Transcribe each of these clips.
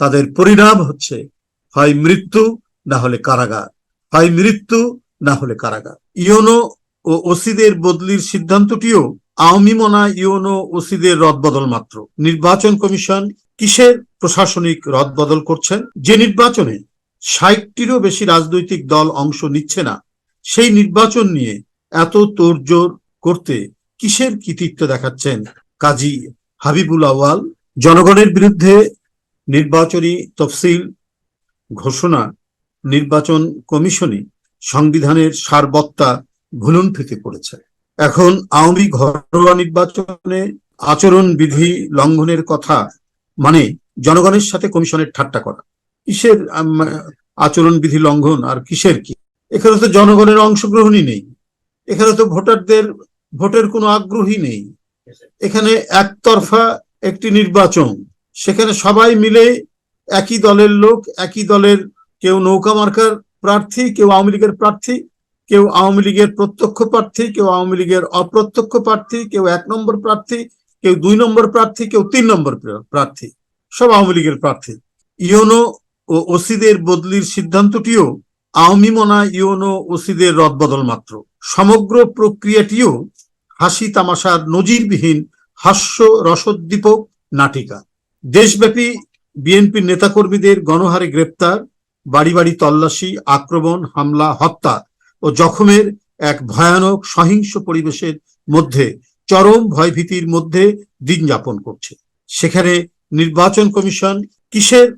তাদের পরিণাম হচ্ছে হয় মৃত্যু না হলে কারাগার হয় মৃত্যু না হলে কারাগার। ইওনো ও ওসিদের বদলির সিদ্ধান্তটিও আওয়ামী মনা ইওনো ওসিদের রদবদল মাত্র। নির্বাচন কমিশন কিসের প্রশাসনিক রদবদল করছেন? যে নির্বাচনে ষাটটিরও বেশি রাজনৈতিক দল অংশ নিচ্ছে না, সেই নির্বাচন নিয়ে এত তোড়জোড় করতে কিসের কৃতিত্ব দেখাচ্ছেন কাজী হাবিবুল আওয়াল জনগণের বিরুদ্ধে নির্বাচনী তফসিল ঘোষণা, নির্বাচন কমিশনই সংবিধানের সারবত্তা ভুলুন ভুলুণ্ঠিতে পড়েছে। এখন আওয়ামী ঘরোয়া নির্বাচনে আচরণ বিধি লঙ্ঘনের কথা মানে জনগণের সাথে কমিশনের ঠাট্টা করা। কিসের আচরণ বিধি লঙ্ঘন আর কিসের কি? এখানে তো জনগণের অংশগ্রহণই নেই। এখানে তো ভোটারদের, ভোটের কোনো আগ্রহী নেই। এখানে একতরফা একটি নির্বাচন সেখানে সবাই মিলে একই দলের লোক, একই দলের কেউ নৌকা মার্কার প্রার্থী, কেউ আওয়ামী লীগের প্রার্থী, কেউ আওয়ামী লীগের প্রত্যক্ষ প্রার্থী, কেউ আওয়ামী লীগের অপ্রত্যক্ষ প্রার্থী, কেউ এক নম্বর প্রার্থী, কেউ দুই নম্বর প্রার্থী, কেউ তিন নম্বর প্রার্থী, সব আওয়ামী লীগের প্রার্থী। ইওনো ও ওসিদের বদলির সিদ্ধান্তটিও আওয়ামী মনা ইওনো ওসিদের রদবদল মাত্র। সমগ্র প্রক্রিয়াটিও হাসি তামাশার নজিরবিহীন হাস্য রসোদ্দীপক নাটিকা। দেশব্যাপী বিএনপির নেতাকর্মীদের গণহারে গ্রেপ্তার, বাড়ি বাড়ি তল্লাশি, আক্রমণ, হামলা, হত্যা ও জখমের এক ভয়ানক সহিংস পরিবেশের মধ্যে চরম ভয়ভীতির মধ্যে দিন যাপন করছে। সেখানে নির্বাচন কমিশন কিসের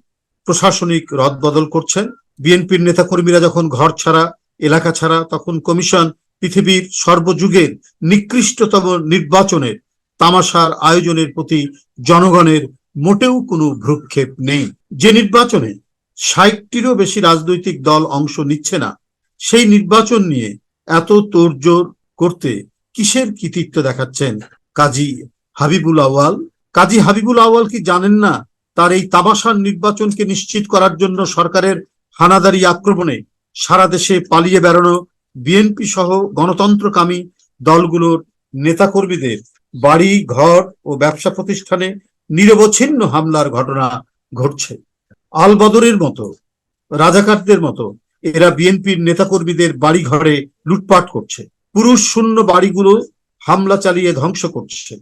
প্রশাসনিক রদবদল করছেন? বিএনপির নেতাকর্মীরা যখন ঘর ছাড়া, এলাকা ছাড়া, তখন কমিশন পৃথিবীর সর্বযুগের নিকৃষ্টতম নির্বাচনের তামাশার আয়োজনের প্রতি জনগণের মোটেও কোনো ভ্রুক্ষেপ নেই। যে নির্বাচনে ষাটটিরও বেশি রাজনৈতিক দল অংশ নিচ্ছে না, সেই নির্বাচন নিয়ে এত তোড়জোড় করতে কিসের কৃতিত্ব দেখাচ্ছেন কাজী হাবিবুল আওয়াল কাজী হাবিবুল আওয়াল কি জানেন না তার এই তামাশার নির্বাচনকে নিশ্চিত করার জন্য সরকারের হানাদারি আক্রমণে সারা দেশে পালিয়ে বেড়ানো বিএনপি সহ গণতন্ত্রকামী দলগুলোর নেতাকর্মীদের বাড়ি, ঘর ও ব্যবসা প্রতিষ্ঠানে নিরবচ্ছিন্ন হামলার ঘটনা ঘটছে। আল বদরের মতো, রাজাকারদের মতো, এরা বিএনপির নেতাকর্মীদের বাড়ি ঘরে লুটপাট করছে। পুরুষ শূন্য বাড়িগুলো হামলা চালিয়ে ধ্বংস করছে।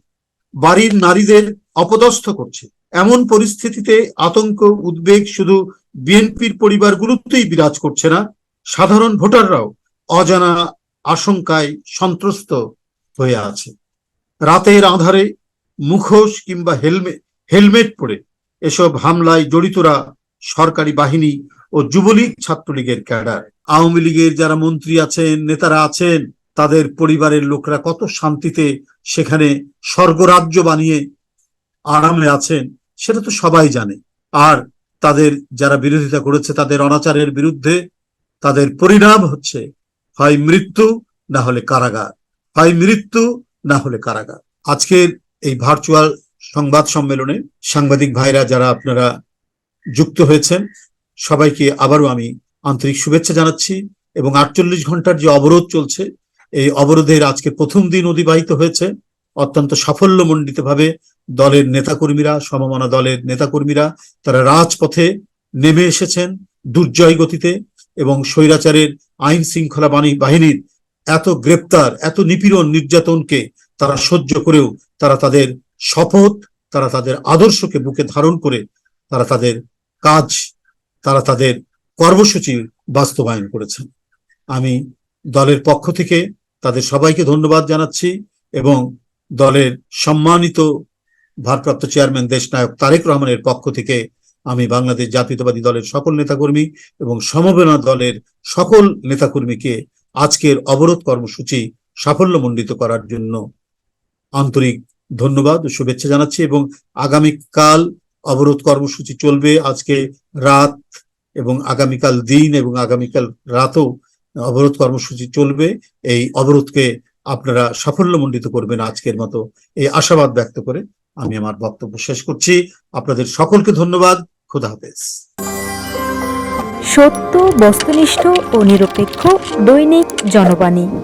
বাড়ির নারীদের অপদস্থ করছে। এমন পরিস্থিতিতে আতঙ্ক, উদ্বেগ শুধু বিএনপির পরিবার পরিবারগুলোতেই বিরাজ করছে না, সাধারণ ভোটাররাও অজানা আশঙ্কায় সন্ত্রস্ত হয়ে আছে। রাতের আধারে মুখোশ কিংবা হেলমেট হেলমেট পরে এসব হামলায় জড়িতরা সরকারি বাহিনী ও যুবলীগ ছাত্রলীগের ক্যাডার। আওয়ামী লীগের যারা মন্ত্রী আছেন, নেতারা আছেন, তাদের পরিবারের লোকরা কত শান্তিতে সেখানে স্বর্গরাজ্য বানিয়ে আরামে আছেন, সেটা তো সবাই জানে। আর তাদের যারা বিরোধিতা করেছে, তাদের অনাচারের বিরুদ্ধে তাদের পরিণাম হচ্ছে, হয় মৃত্যু না হলে কারাগার, হয় মৃত্যু না হলে কারাগার। আজকের এই ভার্চুয়াল সংবাদ সম্মেলনে সাংবাদিক ভাইরা যারা আপনারা যুক্ত হয়েছেন, সবাইকে আবারও আমি আন্তরিক শুভেচ্ছা জানাচ্ছি এবং আটচল্লিশ ঘণ্টার যে অবরোধ চলছে, এই অবরোধের আজকে প্রথম দিন অতিবাহিত হয়েছে। অত্যন্ত সাফল্যমণ্ডিত ভাবে দলের নেতাকর্মীরা, সমমনা দলের নেতাকর্মীরা, তারা রাজপথে নেমে এসেছেন দুর্জয় গতিতে এবং স্বৈরাচারের আইন শৃঙ্খলা বাহিনী- বাহিনীর এত গ্রেপ্তার, এত নিপীড়ন নির্যাতনকে তারা সহ্য করেও তারা তাদের শপথ, তারা তাদের আদর্শকে বুকে ধারণ করে তারা তাদের কাজ, তারা তাদের কর্মসূচি বাস্তবায়ন করেছেন। আমি দলের পক্ষ থেকে তাদের সবাইকে ধন্যবাদ জানাচ্ছি এবং দলের সম্মানিত ভারপ্রাপ্ত চেয়ারম্যান দেশনায়ক তারেক রহমানের পক্ষ থেকে আমি বাংলাদেশ জাতীয়তাবাদী দলের সকল নেতাকর্মী এবং সমবেদনা দলের সকল নেতাকর্মীকে আজকের অবরোধ কর্মসূচি সাফল্যমণ্ডিত করার জন্য আন্তরিক ধন্যবাদ, শুভেচ্ছা জানাচ্ছি এবং আগামীকাল অবরোধ কর্মসূচি চলবে। আজকে রাত এবং আগামীকাল দিন এবং আগামীকাল রাতও অবরোধ কর্মসূচি চলবে। এই অবরোধকে আপনারা সাফল্যমণ্ডিত করবেন আজকের মতো। এই আশাবাদ ব্যক্ত করে আমি আমার বক্তব্য শেষ করছি। আপনাদের সকলকে ধন্যবাদ। খোদা হাফেজ। সত্য, বস্তুনিষ্ঠ ও নিরপেক্ষ দৈনিক জনবাণী।